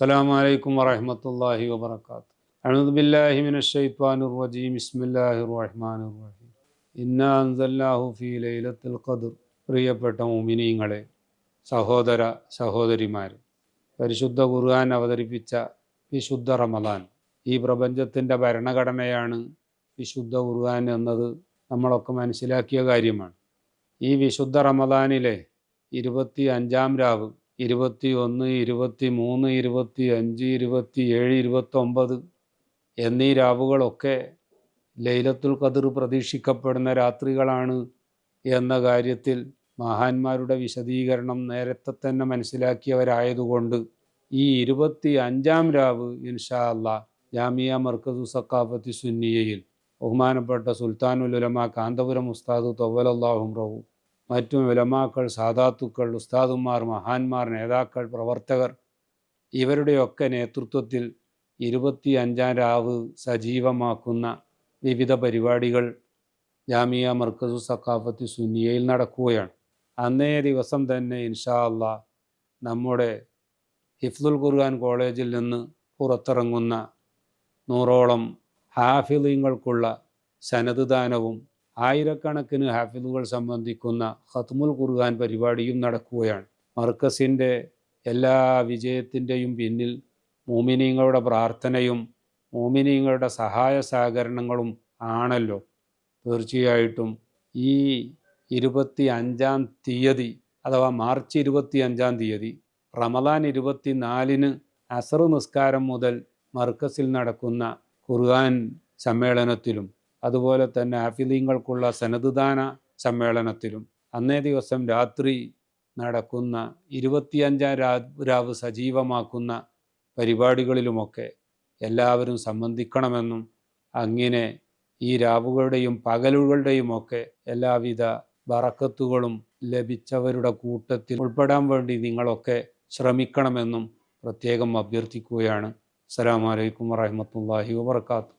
അസ്സാം അലൈക്കും വറഹമത്തല്ലാഹി വബർക്കാത്തു അഴുദ് ബില്ലാഹി മിനഷൈത്വാനുർ റജീം. ബിസ്മില്ലാഹി റഹ്മാനുർ റഹീം. ഇന്ന അൻസല്ലാഹു ഫി ലൈലത്തുൽ ഖദർ. പ്രിയപ്പെട്ട മോമിനിയങ്ങളെ സഹോദര സഹോദരിമാർ പരിശുദ്ധ ഖുർആൻ അവതരിപ്പിച്ച വിശുദ്ധ റമദാൻ. ഈ പ്രപഞ്ചത്തിന്റെ ഭരണഘടനയാണ് വിശുദ്ധ ഖുർആൻ എന്നത്. നമ്മളൊക്കെ മനസ്സിലാക്കിയ കാര്യമാണ്. ഈ വിശുദ്ധ റമദാനിലെ ഇരുപത്തി അഞ്ചാം രാവ് ഇരുപത്തി ഒന്ന് ഇരുപത്തി മൂന്ന് ഇരുപത്തി അഞ്ച് ഇരുപത്തി ഏഴ് ഇരുപത്തൊമ്പത് എന്നീ രാവുകളൊക്കെ ലൈലത്തുൽ ഖദർ പ്രതീക്ഷിക്കപ്പെടുന്ന രാത്രികളാണ് എന്ന കാര്യത്തിൽ മഹാന്മാരുടെ വിശദീകരണം നേരത്തെ തന്നെ മനസ്സിലാക്കിയവരായതുകൊണ്ട് ഈ ഇരുപത്തി അഞ്ചാം രാവ് ഇൻഷാ അല്ല ജാമിയ മർക്കസു സക്കാഫത്തി സുന്നിയയിൽ ബഹുമാനപ്പെട്ട സുൽത്താനുൽ ഉലമ കാന്തപുരം ഉസ്താദ് തൊവലല്ലാഹും റഹു മറ്റും വിലമാക്കൾ സാധാത്തുക്കൾ ഉസ്താദുമാർ മഹാന്മാർ നേതാക്കൾ പ്രവർത്തകർ ഇവരുടെയൊക്കെ നേതൃത്വത്തിൽ ഇരുപത്തി അഞ്ചാം രാവ് സജീവമാക്കുന്ന വിവിധ പരിപാടികൾ ജാമിയ മർക്കസു സക്കാഫത്തി സുന്നിയയിൽ നടക്കുകയാണ്. അന്നേ ദിവസം തന്നെ ഇൻഷാ അല്ല നമ്മുടെ ഹിഫ്ദുൽ ഖുർആൻ കോളേജിൽ നിന്ന് പുറത്തിറങ്ങുന്ന നൂറോളം ഹാഫിലിങ്ങൾക്കുള്ള സനദ് ദാനവും ആയിരക്കണക്കിന് ഹാഫിദുകൾ സംബന്ധിക്കുന്ന ഖത്മുൽ ഖുർആൻ പരിപാടിയും നടക്കുകയാണ്. മർക്കസിന്റെ എല്ലാ വിജയത്തിന്റെയും പിന്നിൽ മോമിനീങ്ങളുടെ പ്രാർത്ഥനയും മോമിനീങ്ങളുടെ സഹായ സഹകരണങ്ങളും ആണല്ലോ. തീർച്ചയായിട്ടും ഈ ഇരുപത്തി അഞ്ചാം തീയതി അഥവാ മാർച്ച് ഇരുപത്തി അഞ്ചാം തീയതി റമദാൻ ഇരുപത്തി നാലിന് അസർ നിസ്കാരം മുതൽ മർക്കസിൽ നടക്കുന്ന ഖുർആൻ സമ്മേളനത്തിലും അതുപോലെ തന്നെ ഹാഫിലീങ്ങൾക്കുള്ള സനതുദാന സമ്മേളനത്തിലും അന്നേ ദിവസം രാത്രി നടക്കുന്ന ഇരുപത്തിയഞ്ചാം രാവ് സജീവമാക്കുന്ന പരിപാടികളിലുമൊക്കെ എല്ലാവരും സംബന്ധിക്കണമെന്നും അങ്ങനെ ഈ രാവുകളുടെയും പകലുകളുടെയും ഒക്കെ എല്ലാവിധ വറക്കത്തുകളും ലഭിച്ചവരുടെ കൂട്ടത്തിൽ ഉൾപ്പെടാൻ വേണ്ടി നിങ്ങളൊക്കെ ശ്രമിക്കണമെന്നും പ്രത്യേകം അഭ്യർത്ഥിക്കുകയാണ്. അസ്സലാമു അലൈക്കും വറഹ്മത്തുള്ളാഹി വബർക്കാത്തു